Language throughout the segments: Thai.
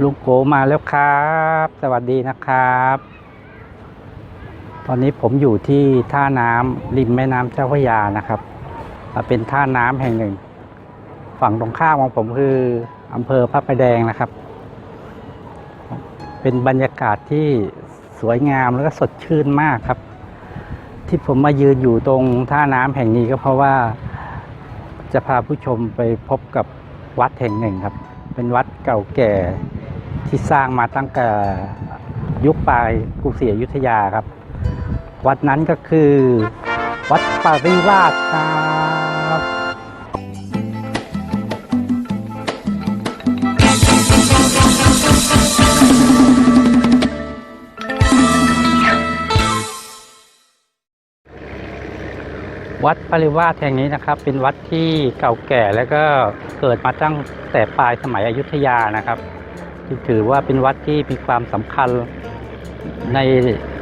ลุงโกมาแล้วครับ สวัสดีนะครับ ตอนนี้ผมอยู่ที่ท่าน้ำริมแม่น้ำเจ้าพระยานะครับ เป็นท่าน้ำแห่งหนึ่ง ฝั่งตรงข้ามของผมคืออำเภอพระประแดงนะครับ เป็นบรรยากาศที่สวยงามแล้วก็สดชื่นมากครับ ที่ผมมายืนอยู่ตรงท่าน้ำแห่งนี้ก็เพราะว่าจะพาผู้ชมไปพบกับวัดแห่งหนึ่งครับ เป็นวัดเก่าแก่ ที่สร้างมาตั้งแต่ยุคปลายกรุงศรีอยุธยาครับ วัดนั้นก็คือ วัดปาริวาสครับวัดปริวาสแห่งนี้นะครับ เป็นวัดที่เก่าแก่แล้วก็เกิดมาตั้งแต่ปลายสมัยอยุธยานะครับ ถือว่าเป็นวัดที่มีความสำคัญใน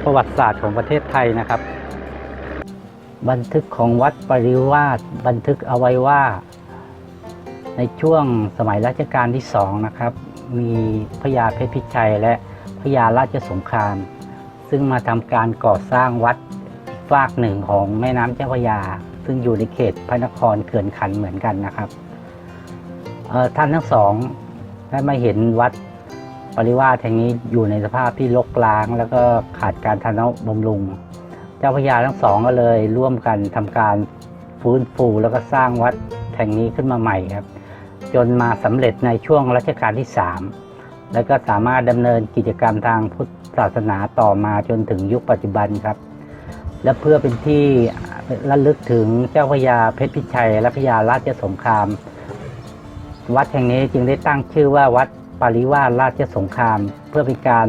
ประวัติศาสตร์ของประเทศไทยนะครับ บันทึกของวัดปริวาสบันทึกเอาไว้ว่า ในช่วงสมัยรัชกาลที่สองนะครับ มีพระยาเพชรพิชัยและพระยาราชสงคราม ซึ่งมาทำการก่อสร้างวัดฝากหนึ่งของแม่น้ำเจ้าพระยา ซึ่งอยู่ในเขตพระนครเขื่อนขันเหมือนกันนะครับท่านทั้งสองได้มาเห็นวัด ปริวาสแห่งนี้อยู่ในสภาพที่รกร้าง แล้วก็ขาดการทนุบำรุง เจ้าพระยาทั้งสองก็เลยร่วมกันทำการฟื้นฟูแล้วก็สร้างวัดแห่งนี้ขึ้นมาใหม่ครับ จนมาสำเร็จในช่วงรัชกาลที่ 3 แล้วก็สามารถดำเนินกิจกรรมทางพุทธศาสนาต่อมาจนถึงยุคปัจจุบันครับ และเพื่อเป็นที่ระลึกถึงเจ้าพระยาเพชรพิชัยและพระยาราชสงคราม วัดแห่งนี้จึงได้ตั้งชื่อว่าวัด ปาริวาสราชสงคราม เพื่อเป็นการ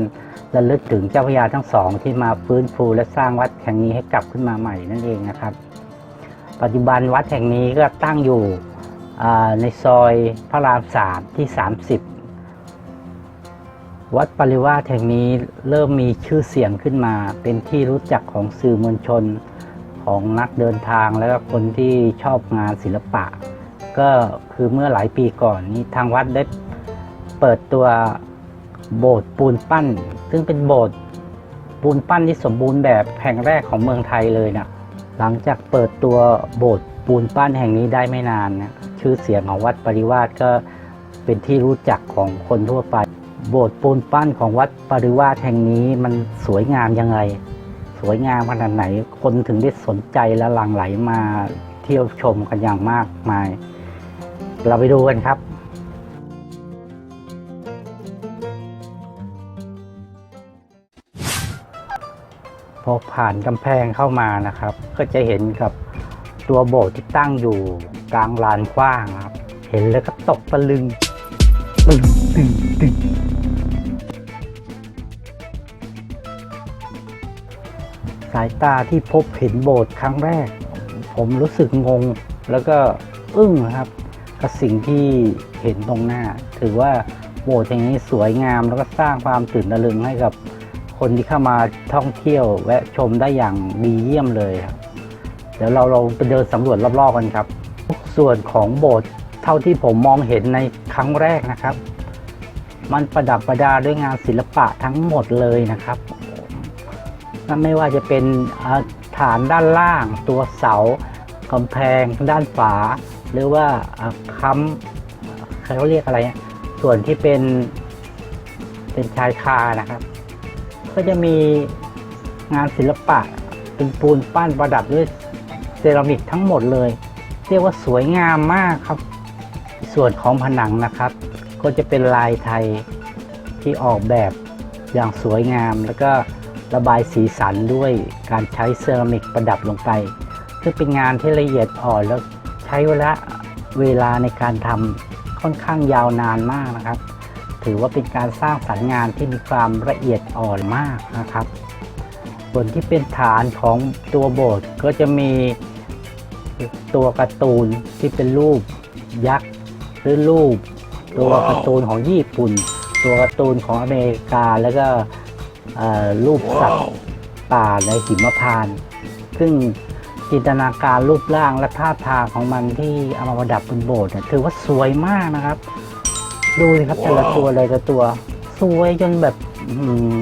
ระลึกถึงเจ้าพระยาทั้งสอง ที่มาฟื้นฟูและสร้างวัดแห่งนี้ให้กลับขึ้นมาใหม่นั่นเองนะครับ ปัจจุบันวัดแห่งนี้ก็ตั้งอยู่ในซอยพระรามสามที่ 30 วัดปริวาสแห่งนี้เริ่มมีชื่อเสียงขึ้นมา เป็นที่รู้จักของสื่อมวลชนของนักเดินทางแล้วก็คนที่ชอบงานศิลปะ ก็คือเมื่อหลายปีก่อนนี้ทางวัดได้ เปิดตัวโบสถ์ปูนปั้น ซึ่งเป็นโบสถ์ปูนปั้นที่สมบูรณ์แบบแห่งแรกของเมืองไทยเลยนะหลังจากเปิดตัวโบสถ์ปูนปั้นแห่งนี้ได้ไม่นานนะชื่อเสียงของวัดปริวาสก็เป็นที่รู้จักของคนทั่วไป โบสถ์ปูนปั้นของวัดปริวาสแห่งนี้มันสวยงามยังไง สวยงามขนาดไหน คนถึงได้สนใจและหลั่งไหลมาเที่ยวชมกันอย่างมากมาย เราไปดูกันครับ อผ่านกำแพงเข้ามานะครับ ก็จะเห็นกับตัวโบสถ์ที่ตั้งอยู่กลางลานกว้างครับ เห็นแล้วก็ตกตะลึงตึงตึงตึงสายตาที่พบเห็นโบสถ์ครั้งแรก ผมรู้สึกงงแล้วก็อึ้งครับ กับสิ่งที่เห็นตรงหน้า ถือว่าโบสถ์อย่างนี้สวยงามแล้วก็สร้างความตื่นตะลึงให้กับ คนที่เข้ามาท่องเที่ยวแวะชมได้อย่างดีเยี่ยมเลยครับ เดี๋ยวเราเราไปเดินสำรวจรอบๆกันครับทุกส่วนของโบสถ์เท่าที่ผมมองเห็นในครั้งแรกนะครับ มันประดับประดาด้วยงานศิลปะทั้งหมดเลยนะครับนั่นไม่ว่าจะเป็นฐานด้านล่าง ตัวเสากำแพงด้านฝา หรือว่าอ่าค้ำเขาเรียกอะไร ส่วนที่เป็นเป็นชายคานะครับ ก็จะมีงานศิลปะ เป็นปูนปั้นประดับด้วยเซรามิกทั้งหมดเลย เรียกว่าสวยงามมากครับ ส่วนของผนังนะครับ ก็จะเป็นลายไทยที่ออกแบบอย่างสวยงาม แล้วก็ระบายสีสันด้วยการใช้เซรามิกประดับลงไป ซึ่งเป็นงานที่ละเอียดอ่อนแล้วใช้เวลาเวลาในการทำค่อนข้างยาวนานมากนะครับ ถือว่าเป็นการสร้างสรรค์งานที่มีความละเอียดอ่อนมากนะครับ ส่วนที่เป็นฐานของตัวโบสถ์ก็จะมีตัวการ์ตูนที่เป็นรูปยักษ์หรือรูป ตัวการ์ตูนของญี่ปุ่น ตัวการ์ตูนของอเมริกาแล้วก็เอ่อรูปสัตว์ป่าในหิมพานต์ซึ่งจินตนาการรูปร่างและท่าทางของมันที่เอามาประดับบนโบสถ์เนี่ยถือว่าสวยมากนะครับ ดูสิครับ แต่ละตัวเลยแต่ละตัว สวยจนแบบอืม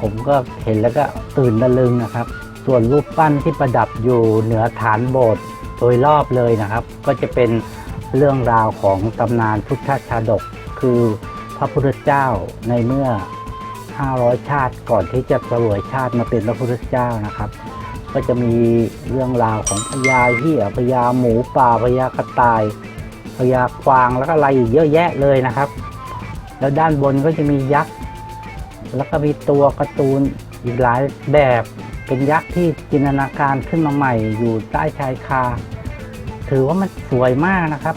ผมก็เห็นแล้วก็ตื่นตะลึงนะครับ ส่วนรูปปั้นที่ประดับอยู่เหนือฐานโบสถ์โดยรอบเลยนะครับ ก็จะเป็นเรื่องราวของตำนานพุทธชาดก คือพระพุทธเจ้าในเมื่อ 500 ชาติก่อนที่จะเสวยชาติมาเป็นพระพุทธเจ้านะครับ ก็จะมีเรื่องราวของพญาเหี้ยพญาหมูป่าพญากระต่าย พญากวางแล้วก็อะไรอีกเยอะแยะเลยนะครับ แล้วด้านบนก็จะมียักษ์ แล้วก็มีตัวการ์ตูนอีกหลายแบบ เป็นยักษ์ที่จินตนาการขึ้นมาใหม่อยู่ใต้ชายคา ถือว่ามันสวยมากนะครับ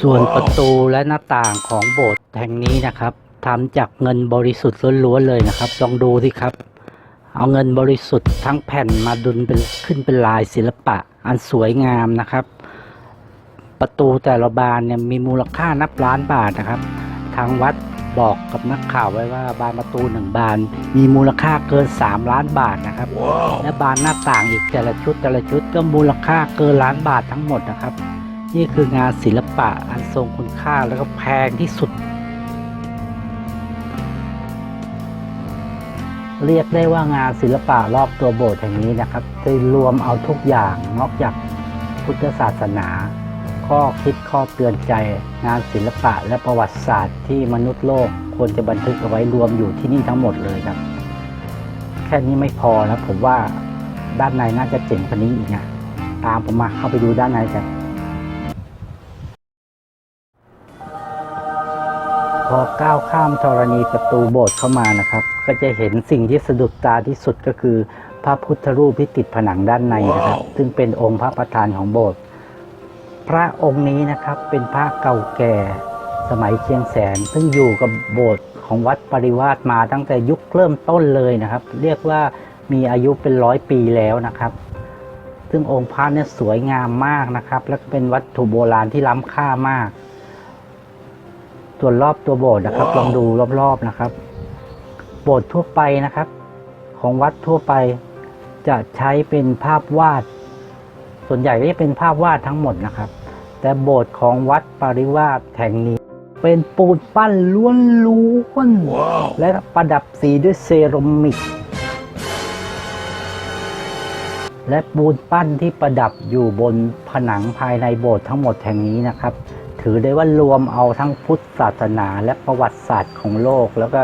ส่วนประตูและหน้าต่างของโบสถ์แห่งนี้นะครับทำจากเงินบริสุทธิ์ล้วนๆเลยนะครับ ลองดูสิครับ เอาเงินบริสุทธิ์ทั้งแผ่นมาดุลเป็นขึ้นเป็นลายศิลปะ อันสวยงามนะครับ ประตูแต่ละบานเนี่ยมีมูลค่านับล้านบาทนะครับ ทางวัดบอกกับนักข่าวไว้ว่าบานประตูหนึ่งบาน มีมูลค่าเกิน 3 ล้านบาทนะครับและบานหน้าต่างอีกแต่ละชุดแต่ละชุดก็มูลค่าเกินล้านบาททั้งหมดนะครับ นี่คืองานศิลปะอันทรงคุณค่าแล้วก็แพงที่สุด เรียกได้ว่างานศิลปะรอบตัวโบสถ์แห่งนี้นะครับได้รวมเอาทุกอย่างนอกจากพุทธศาสนา ข้อคิดข้อเตือนใจงานศิลปะและประวัติศาสตร์ที่มนุษย์โลกควรจะบันทึกเอาไว้รวมอยู่ที่นี่ทั้งหมดเลยครับ แค่นี้ไม่พอนะผมว่าด้านในน่าจะเจ๋งกว่านี้อีกนะตามผมมาเข้าไปดูด้านในกัน อก้าวข้ามธรณีประตูโบสถ์เข้ามานะครับ ก็จะเห็นสิ่งที่สะดุดตาที่สุดก็คือ พระพุทธรูปที่ติดผนังด้านในนะครับ ซึ่งเป็นองค์พระประธานของโบสถ์พระองค์นี้นะครับเป็นพระเก่าแก่สมัยเชียงแสน ซึ่งอยู่กับโบสถ์ของวัดปริวาสมาตั้งแต่ยุคเริ่มต้นเลยนะครับ เรียกว่ามีอายุเป็นร้อยปีแล้วนะครับ ซึ่งองค์พระเนี่ยสวยงามมากนะครับ และก็เป็นวัตถุโบราณที่ล้ำค่ามาก ส่วนรอบตัวโบสถ์นะครับ ลองดูรอบๆนะครับ โบสถ์ทั่วไปนะครับ ของวัดทั่วไป จะใช้เป็นภาพวาด ส่วนใหญ่ก็จะเป็นภาพวาดทั้งหมดนะครับ แต่โบสถ์ของวัดปริวาสแห่งนี้ เป็นปูนปั้นล้วนๆและประดับสีด้วยเซรามิกและปูนปั้นที่ประดับอยู่บนผนังภายในโบสถ์ทั้งหมดแห่งนี้นะครับ ถือได้ว่ารวมเอาทั้งพุทธศาสนาและประวัติศาสตร์ของโลก แล้วก็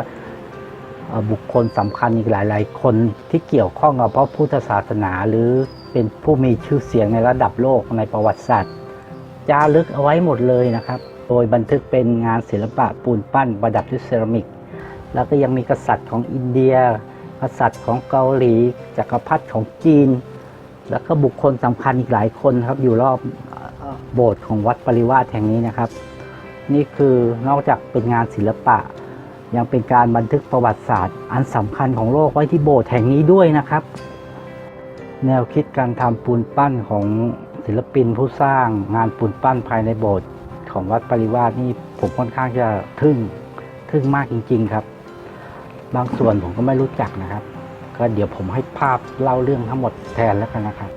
บุคคลสำคัญอีกหลาย ๆ คนที่เกี่ยวข้องกับพระพุทธศาสนาหรือเป็นผู้มีชื่อเสียงในระดับโลกในประวัติศาสตร์จารึกเอาไว้หมดเลยนะครับ โดยบันทึกเป็นงานศิลปะปูนปั้นประดับด้วยเซรามิก แล้วก็ยังมีกษัตริย์ของอินเดีย กษัตริย์ของเกาหลีจักรพรรดิของจีน แล้วก็บุคคลสำคัญอีกหลายคนครับอยู่รอบ โบสถ์ของวัดปริวาสแห่งนี้นะครับ นี่คือนอกจากเป็นงานศิลปะ ยังเป็นการบันทึกประวัติศาสตร์ อันสำคัญของโลกไว้ที่โบสถ์แห่งนี้ด้วยนะครับ แนวคิดการทำปูนปั้นของศิลปินผู้สร้างงานปูนปั้นภายในโบสถ์ของวัดปริวาสนี่ผมค่อนข้างจะทึ่งทึ่งมากจริง ๆครับ บางส่วนผมก็ไม่รู้จักนะครับ ก็เดี๋ยวผมให้ภาพเล่าเรื่องทั้งหมดแทนแล้วกันนะครับ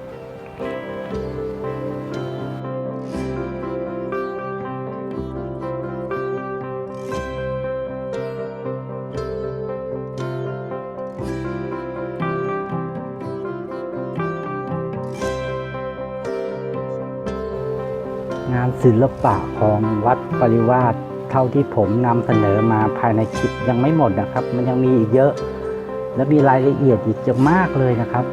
ศิลปะของวัดปริวาสเท่าที่ผมนำเสนอมาภายในคลิปยังไม่หมดนะครับ มันยังมีอีกเยอะ และมีรายละเอียดอีกจะมากเลยนะครับ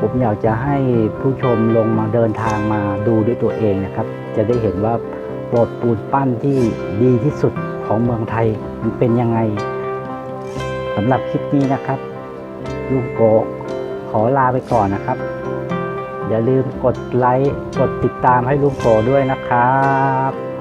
ผมอยากจะให้ผู้ชมลงมาเดินทางมาดูด้วยตัวเองนะครับ จะได้เห็นว่าโบสถ์ปูนปั้นที่ดีที่สุดของเมืองไทยมันเป็นยังไงสำหรับคลิปนี้นะครับลุงโกขอลาไปก่อนนะครับ อย่าลืมกดไลค์ กดติดตามให้ลุงโกด้วยนะครับ